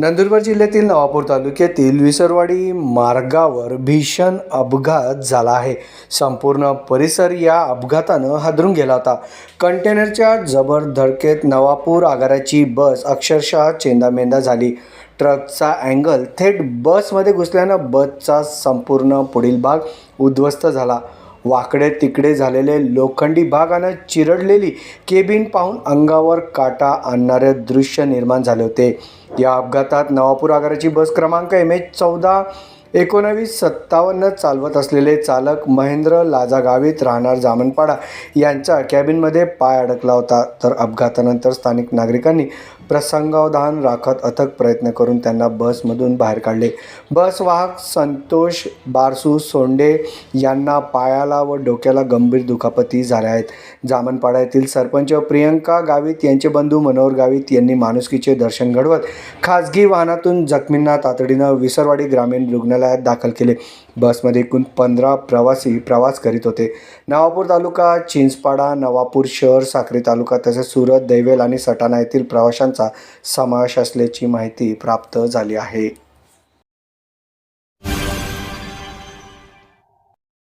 नंदुरबार जिल्ह्यातील नवापूर तालुक्यातील विसरवाडी मार्गावर भीषण अपघात झाला आहे. संपूर्ण परिसर या अपघातानं हादरून गेला होता. कंटेनरच्या जबर धडकेत नवापूर आगाराची बस अक्षरशः चेंदामेंदा झाली. ट्रकचा अँगल थेट बसमध्ये घुसल्यानं बसचा संपूर्ण पुढील भाग उद्ध्वस्त झाला. वाकडे तिकडे झालेले लोखंडी भागानं चिरडलेली केबिन पाहून अंगावर काटा आणणारे दृश्य निर्माण झाले होते. या अपघातात नवापूर आगाराची बस क्रमांक एम एच चौदा एकोणावीस सत्तावन्न चालवत असलेले चालक महेंद्र लाजागावीत राहणार जामनपाडा यांचा कॅबिनमध्ये पाय अडकला होता. तर अपघातानंतर स्थानिक नागरिकांनी प्रसंगावधान राखत अथक प्रयत्न करून त्यांना बसमधून बाहेर काढले. बस वाहक संतोष बारसू सोंडे यांना पायाला व डोक्याला गंभीर दुखापती झाल्या आहेत. जामनपाडा येथील सरपंच प्रियंका गावित यांचे बंधू मनोहर गावित यांनी माणुसकीचे दर्शन घडवत खाजगी वाहनातून जखमींना तातडीनं विसरवाडी ग्रामीण रुग्णालयात दाखल केले. बसमध्ये एकूण पंधरा प्रवासी प्रवास करीत होते. नवापूर तालुका चिंचपाडा नवापूर शहर साक्री तालुका तसेच सुरत दैवेल आणि सटाणा येथील प्रवाशांचा समावेश असल्याची माहिती प्राप्त झाली आहे.